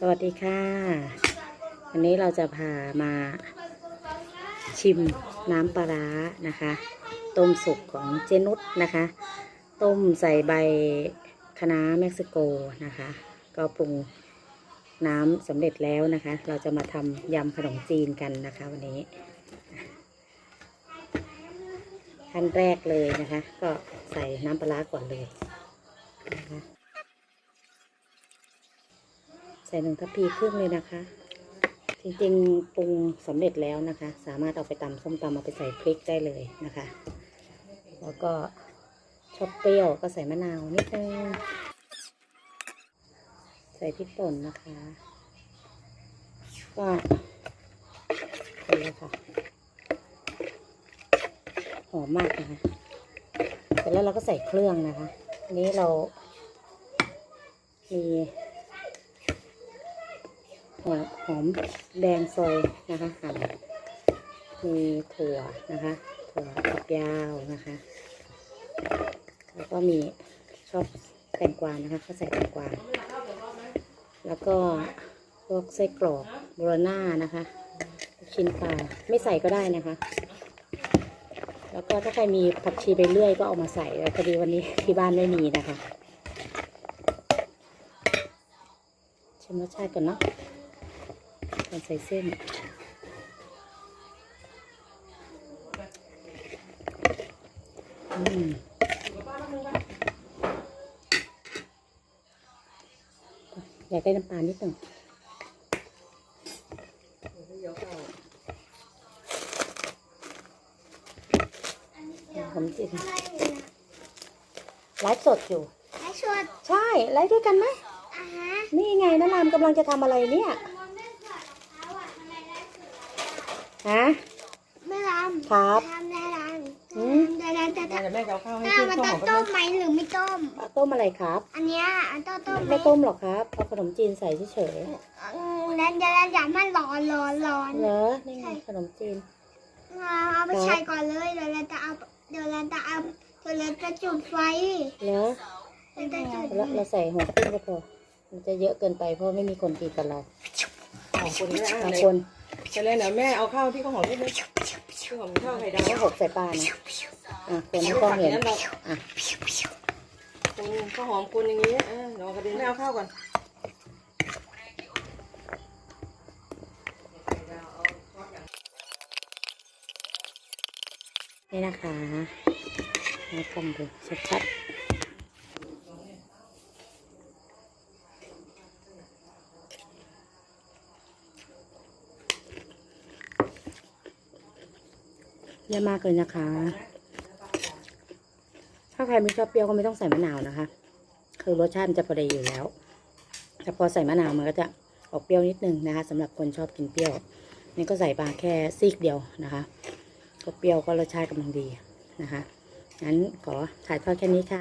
สวัสดีค่ะ วันนี้เราจะพามาชิมน้ำปลาร้านะคะ ต้มสุกของเจนุสนะคะ ต้มใส่ใบคะน้าเม็กซิโกนะคะ ก็ปรุงน้ำสำเร็จแล้วนะคะ เราจะมาทำยำขนมจีนกันนะคะ วันนี้ขั้นแรกเลยนะคะ ก็ใส่น้ำปลาร้าก่อนเลยนะคะ ใส่หนึ่งทัพพีครึ่งเลยนะคะ จริงๆปรุงสำเร็จแล้วนะคะ สามารถเอาไปตำส้มตำเอาไปใส่พริกได้เลยนะคะ แล้วก็ชอบเปรี้ยวก็ใส่มะนาวนิดนึงใส่พริกป่นนะคะ ก็คนเลยค่ะหอมมากนะคะเสร็จแล้วเราก็ใส่เครื่องนะคะอันนี้เรามี หัวหอมแดงซอยนะคะหั่นมีถั่วนะคะ ถั่วฝักยาวนะคะ แล้วก็มีชอบแตงกวานะคะก็ใส่แตงกวาแล้วก็พวกไส้กรอกโบรน่านะคะ ชิ้นปลาไม่ใส่ก็ได้นะคะ แล้วก็ถ้าใครมีผักชีไปเรื่อยก็เอามาใส่แต่พอดีวันนี้ที่บ้านไม่มีนะคะชิมรสชาติก่อนเนาะ ก่อนใส่เส้น อืมอยากได้น้ำปลานิดหนึ่งผมจิตไลฟ์สดอยู่ไอ้ชวดใช่ ไลฟ์ด้วยกันไหมอะฮะนี่ไงน้ารามกำลังจะทำอะไรเนี่ย ฮะไม่รำครับทำได้รอืมำได้รำแต่เดี๋ยวแม่จะเอาข้าวให้ถ้าขึ้นมันข้าวต้หอองมก็ต้มไหมหรือไม่ต้ม เอาต้มอะไรครับ อันเนี้ยอันต้องต้มไหมไม่ต้มหรอกครับเอาขนมจีนใส่เฉยอืมแล้วจะอย่ามันร้อนร้อนร้อนๆเหรอนี่ไงขนมจีน เอาไปใช้ก่อนเลยเดี๋ยวเราจะเอาเดี๋ยวเราจะเอาเดี๋ยวเราจะจุดไฟเหรอเราจะจุดแล้วเราใส่หัวขึ้นก็พอมันจะเยอะเกินไปเพราะไม่มีคนกินกับเราของคนนี้บางนะคน ไปเลยเดี๋ยวแม่เอาข้าวที่ข้าวหอมนิดนึงข้าวหอมข้าวไข่ดาวก็หกใส่ปลานะอะคนไม่ต้องเห็นนั้นเราอะคนข้าวหอมคนอย่างนี้เออเดี๋ยวกระเด็นแม่เอาข้าวก่อนนี่นะคะให้กล้องดูชัดๆ เยอะมากเลยนะคะ ถ้าใครไม่ชอบเปรี้ยวก็ไม่ต้องใส่มะนาวนะคะ คือรสชาติมันจะพอดีอยู่แล้ว แต่พอใส่มะนาวมันก็จะออกเปรี้ยวนิดนึงนะคะสำหรับคนชอบกินเปรี้ยว นี่ก็ใส่ปลาแค่ซีกเดียวนะคะ ก็เปรี้ยวก็รสชาติกำลังดีนะคะงั้นขอถ่ายทอดแค่นี้ค่ะ